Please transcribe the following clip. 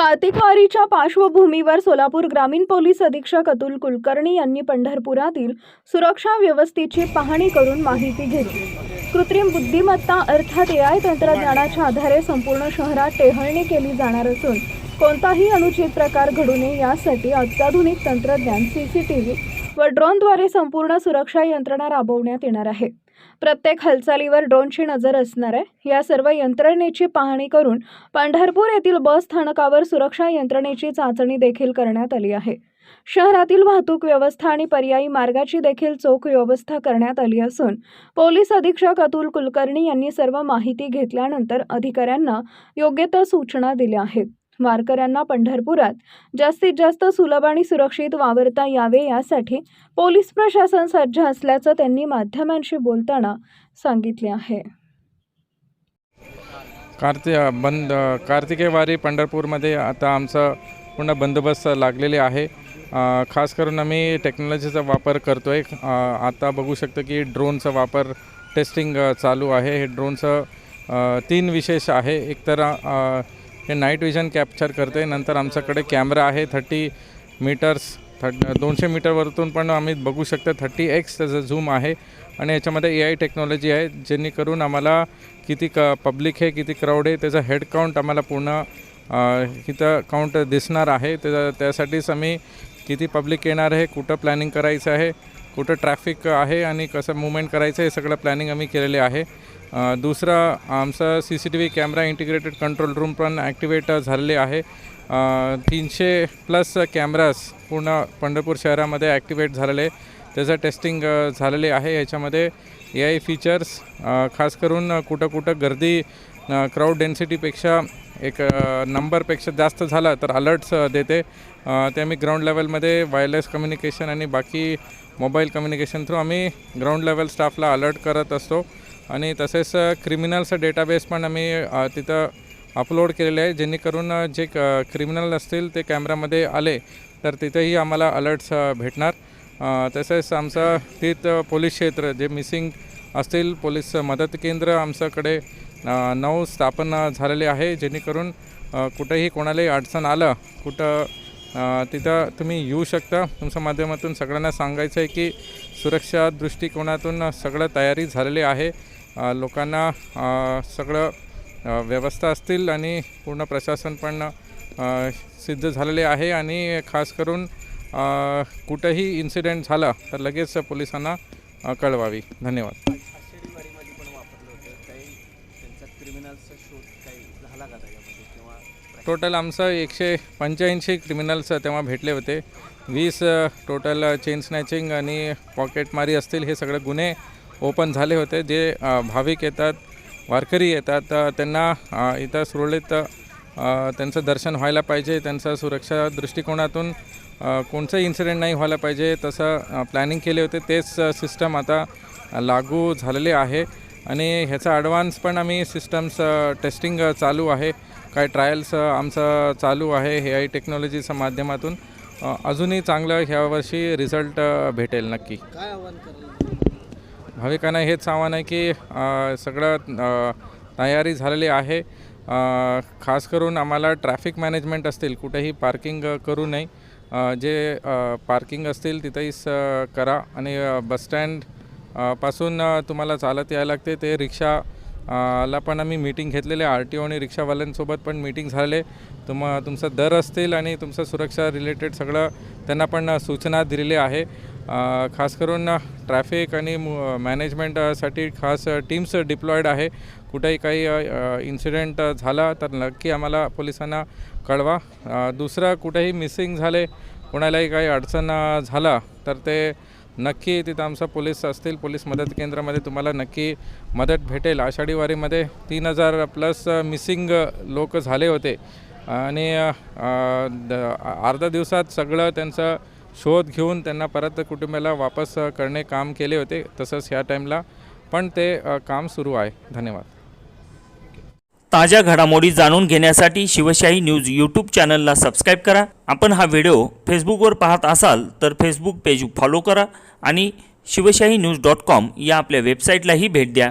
कार्तिकवारीच्या पार्श्वभूमीवर सोलापूर ग्रामीण पोलीस अधीक्षक अतुल कुलकर्णी यांनी पंढरपुरातील सुरक्षा व्यवस्थेची पाहणी करून माहिती घेतली. कृत्रिम बुद्धिमत्ता अर्थात एआय तंत्रज्ञानाच्या आधारे संपूर्ण शहरात टेहळणी केली जाणार असून कोणताही अनुचित प्रकार घडू नये यासाठी अत्याधुनिक तंत्रज्ञान सीसीटीव्ही व ड्रोनद्वारे संपूर्ण सुरक्षा यंत्रणा राबवण्यात येणार आहे. प्रत्येक हालचालीवर ड्रोनची नजर असणार आहे. या सर्व यंत्रणेची पाहणी करून पंढरपूर येथील बस स्थानकावर सुरक्षा यंत्रणेची चाचणी देखील करण्यात आली आहे. शहरातील वाहतूक व्यवस्था आणि पर्यायी मार्गाची देखील चोख व्यवस्था करण्यात आली असून पोलीस अधीक्षक अतुल कुलकर्णी यांनी सर्व माहिती घेतल्यानंतर अधिकाऱ्यांना योग्य त्या सूचना दिल्या आहेत. वारकऱ्यांना पंढरपुरात जास्तीत जास्त सुलभ आणि सुरक्षित वावरता यावे यासाठी पोलीस प्रशासन सज्ज असल्याचं त्यांनी माध्यमांशी बोलताना सांगितले आहे. कार्ति बंद कार्तिकेवारी पंढरपूरमध्ये आता आमचा पूर्ण बंदोबस्त लागलेले आहे. खास करून आम्ही टेक्नॉलॉजीचा वापर करतो आहे आता बघू शकतो की ड्रोनचा वापर टेस्टिंग चालू आहे. हे ड्रोनचं तीन विशेष आहे. एकतर हे नाईट विजन कॅप्चर करते. नंतर आमच्याकडे कॅमेरा आहे थर्टी मीटर्स थर्ट दोनशे मीटरवरतून पण आम्ही बघू शकतो. थर्टी एक्स त्याचं झूम आहे. आणि याच्यामध्ये ए आय टेक्नॉलॉजी आहे जेणेकरून आम्हाला किती क पब्लिक आहे किती क्राऊड आहे त्याचा हेड काउंट आम्हाला पूर्ण इथं काउंट दिसणार आहे. त्या त्यासाठीच आम्ही किती पब्लिक येणार आहे कुठं प्लॅनिंग करायचं आहे कुठं ट्रॅफिक आहे आणि कसं मुवमेंट करायचं हे सगळं प्लॅनिंग आम्ही केलेले आहे. दुसरा आमचा C C T V camera integrated control room पण ॲक्टिवेट झालेले आहे. तीनशे प्लस कॅमेराज पूर्ण पंढरपूर शहरामध्ये ॲक्टिवेट झालेले त्याचं टेस्टिंग झालेले आहे. याच्यामध्ये ए आय फीचर्स खास करून कुठं कुठं गर्दी क्राऊड डेन्सिटीपेक्षा एक नंबरपेक्षा जास्त झाला तर अलर्ट्स देते. ते आम्ही ग्राउंड लेवलमध्ये वायरलेस कम्युनिकेशन आणि बाकी मोबाईल कम्युनिकेशन थ्रू आम्ही ग्राउंड लेवल स्टाफला अलर्ट करत असतो. आणि तसेच क्रिमिनलचं डेटाबेस पण आम्ही तिथं अपलोड केलेले आहे. जेणेकरून जे जे क्रिमिनल असतील ते कॅमेरामध्ये आले तर तिथेही आम्हाला अलर्ट्स भेटणार. तसेच आमचं तिथं पोलीस क्षेत्र जे मिसिंग असतील पोलीस मदत केंद्र आमच्याकडे नऊ स्थापन झालेले आहे. जेणेकरून कुठेही कोणालाही अडचण आलं कुठं तिथं तुम्ही येऊ शकता. तुमच्या माध्यमातून सगळ्यांना सांगायचं आहे की सुरक्षा दृष्टिकोनातून सगळं तयारी झालेली आहे. लोकांना सगळं व्यवस्था असतील आणि पूर्ण प्रशासन पण सिद्ध झालेले आहे आणि खास करून कुठंही इन्सिडेंट झाला तर लगेच पोलिसांना कळवावी. धन्यवाद. टोटल आमचं एकशे पंच्याऐंशी क्रिमिनल्स तेव्हा भेटले होते. वीस टोटल चेन स्नॅचिंग आणि पॉकेटमारी असतील हे सगळे गुन्हे ओपन झाले होते. जे भाविक येतात वारकरी येतात त्यांना इथं सुरळीत त्यांचं दर्शन व्हायला पाहिजे. त्यांचं सुरक्षा दृष्टिकोनातून अ, कोणचंही इन्सिडेंट नाही व्हायला पाहिजे. तसं प्लॅनिंग केले होते. तेच सिस्टम आता लागू झालेले आहे. आणि ह्याचा ॲडव्हान्स पण आम्ही सिस्टम्स टेस्टिंग चालू आहे. काय ट्रायल्स आमचं चालू आहे हे आय टेक्नॉलॉजीच्या माध्यमातून. अजूनही चांगलं ह्यावर्षी रिझल्ट भेटेल नक्की. काय आव्हान भाविकांना हेच आव्हान आहे की सगळं तयारी झालेली आहे. खास करून आम्हाला ट्रॅफिक मॅनेजमेंट असतील कुठेही पार्किंग करू नये. जे पार्किंग असतील तिथेही स करा. आणि बसस्टँडपासून तुम्हाला चालत यायला लागते. ते रिक्षा ला पण आम्ही मीटिंग घेतलेले आर टी ओ आणि रिक्षावाल्यांसोबत पण मीटिंग झाले तुम तुमचं दर असतील आणि तुमचं सुरक्षा रिलेटेड सगळं त्यांना पण सूचना दिलेली आहे. खास करून ट्रॅफिक आणि मॅनेजमेंटसाठी खास टीम्स डिप्लॉईड आहे. कुठेही काही इन्सिडेंट झाला तर नक्की आम्हाला पोलिसांना कळवा. दुसरं कुठेही मिसिंग झाले कोणालाही काही अडचण झाला तर ते नक्की तिथं आमचं पोलीस असतील. पोलीस मदत केंद्रामध्ये तुम्हाला नक्की मदत भेटेल. आषाढी वारीमध्ये तीन हजार प्लस मिसिंग लोक झाले होते. आणि द- अर्धा दिवसात सगळं त्यांचं शोध घेऊन त्यांना परत कुटुंबाला वापस करणे काम केले होते तसंच ह्या टाईमला. पण ते काम सुरू आहे. धन्यवाद. ताज्या घडामोडी जाणून घेण्यासाठी शिवशाही न्यूज यूट्यूब चॅनलला सबस्क्राईब करा. आपण हा व्हिडिओ फेसबुकवर पाहत असाल तर फेसबुक पेज फॉलो करा आणि शिवशाही न्यूज डॉट कॉम या आपल्या वेबसाईटलाही भेट द्या.